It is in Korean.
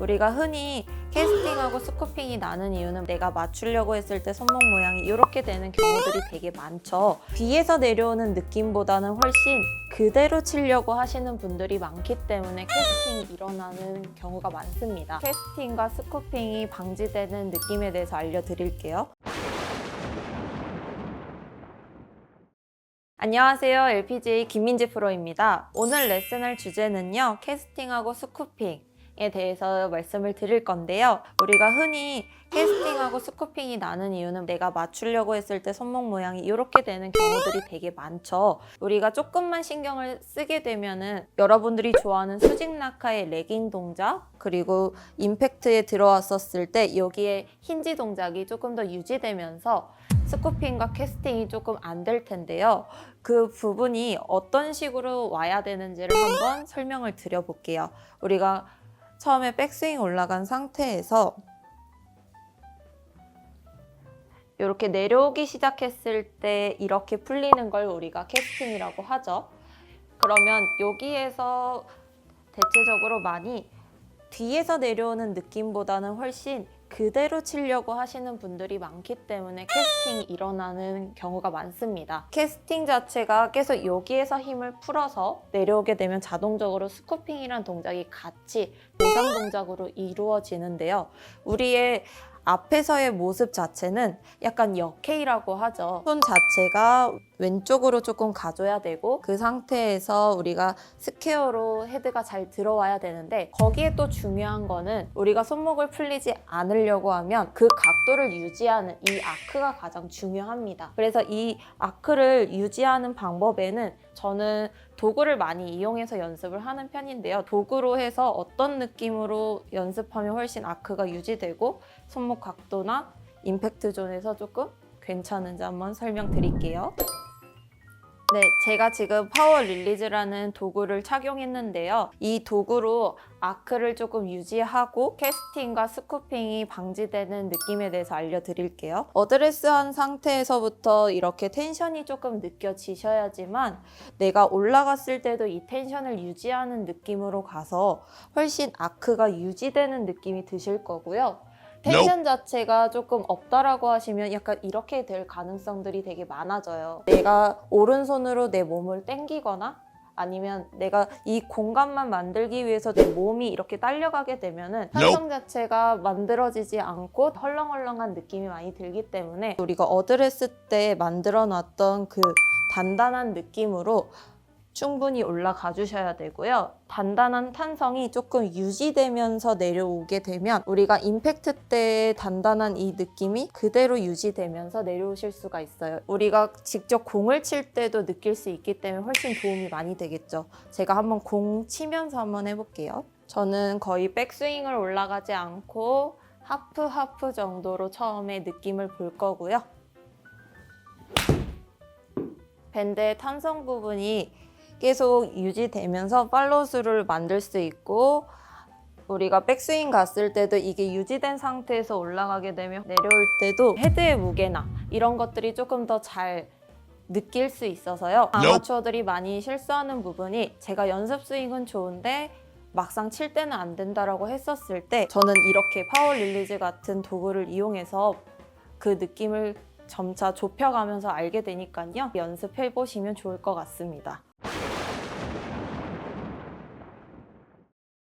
우리가 흔히 캐스팅하고 스쿠핑이 나는 이유는 내가 맞추려고 했을 때 손목 모양이 이렇게 되는 경우들이 되게 많죠. 뒤에서 내려오는 느낌보다는 훨씬 그대로 치려고 하시는 분들이 많기 때문에 캐스팅이 일어나는 경우가 많습니다. 캐스팅과 스쿠핑이 방지되는 느낌에 대해서 알려드릴게요. 안녕하세요. LPGA 김민지 프로입니다. 오늘 레슨할 주제는요. 캐스팅하고 스쿠핑 에 대해서 말씀을 드릴 건데요. 우리가 흔히 캐스팅하고 스쿠핑이 나는 이유는 내가 맞추려고 했을 때 손목 모양이 이렇게 되는 경우들이 되게 많죠. 우리가 조금만 신경을 쓰게 되면은 여러분들이 좋아하는 수직 낙하의 레깅 동작 그리고 임팩트에 들어왔었을 때 여기에 힌지 동작이 조금 더 유지되면서 스쿠핑과 캐스팅이 조금 안 될 텐데요. 그 부분이 어떤 식으로 와야 되는지를 한번 설명을 드려볼게요. 우리가 처음에 백스윙 올라간 상태에서 이렇게 내려오기 시작했을 때 이렇게 풀리는 걸 우리가 캐스팅이라고 하죠. 그러면 여기에서 대체적으로 많이 뒤에서 내려오는 느낌보다는 훨씬 그대로 치려고 하시는 분들이 많기 때문에 캐스팅이 일어나는 경우가 많습니다. 캐스팅 자체가 계속 여기에서 힘을 풀어서 내려오게 되면 자동적으로 스쿠핑이란 동작이 같이 보상 동작으로 이루어지는데요. 우리의 앞에서의 모습 자체는 약간 역회이라고 하죠. 손 자체가 왼쪽으로 조금 가줘야 되고 그 상태에서 우리가 스퀘어로 헤드가 잘 들어와야 되는데 거기에 또 중요한 거는 우리가 손목을 풀리지 않으려고 하면 그 각도를 유지하는 이 아크가 가장 중요합니다. 그래서 이 아크를 유지하는 방법에는 저는 도구를 많이 이용해서 연습을 하는 편인데요. 도구로 해서 어떤 느낌으로 연습하면 훨씬 아크가 유지되고 손목 각도나 임팩트 존에서 조금 괜찮은지 한번 설명드릴게요. 네, 제가 지금 파워 릴리즈라는 도구를 착용했는데요. 이 도구로 아크를 조금 유지하고 캐스팅과 스쿠핑이 방지되는 느낌에 대해서 알려드릴게요. 어드레스한 상태에서부터 이렇게 텐션이 조금 느껴지셔야지만 내가 올라갔을 때도 이 텐션을 유지하는 느낌으로 가서 훨씬 아크가 유지되는 느낌이 드실 거고요. 텐션 자체가 조금 없다라고 하시면 약간 이렇게 될 가능성들이 되게 많아져요. 내가 오른손으로 내 몸을 당기거나 아니면 내가 이 공간만 만들기 위해서 내 몸이 이렇게 딸려가게 되면은 탄성 자체가 만들어지지 않고 헐렁헐렁한 느낌이 많이 들기 때문에 우리가 어드레스 때 만들어 놨던 그 단단한 느낌으로 충분히 올라가 주셔야 되고요. 단단한 탄성이 조금 유지되면서 내려오게 되면 우리가 임팩트 때 단단한 이 느낌이 그대로 유지되면서 내려오실 수가 있어요. 우리가 직접 공을 칠 때도 느낄 수 있기 때문에 훨씬 도움이 많이 되겠죠. 제가 한번 공 치면서 한번 해볼게요. 저는 거의 백스윙을 올라가지 않고 하프 하프 정도로 처음에 느낌을 볼 거고요. 밴드의 탄성 부분이 계속 유지되면서 팔로스를 만들 수 있고 우리가 백스윙 갔을 때도 이게 유지된 상태에서 올라가게 되면 내려올 때도 헤드의 무게나 이런 것들이 조금 더 잘 느낄 수 있어서요. 아마추어들이 많이 실수하는 부분이 제가 연습 스윙은 좋은데 막상 칠 때는 안 된다라고 했었을 때 저는 이렇게 파워 릴리즈 같은 도구를 이용해서 그 느낌을 점차 좁혀가면서 알게 되니까요. 연습해 보시면 좋을 것 같습니다.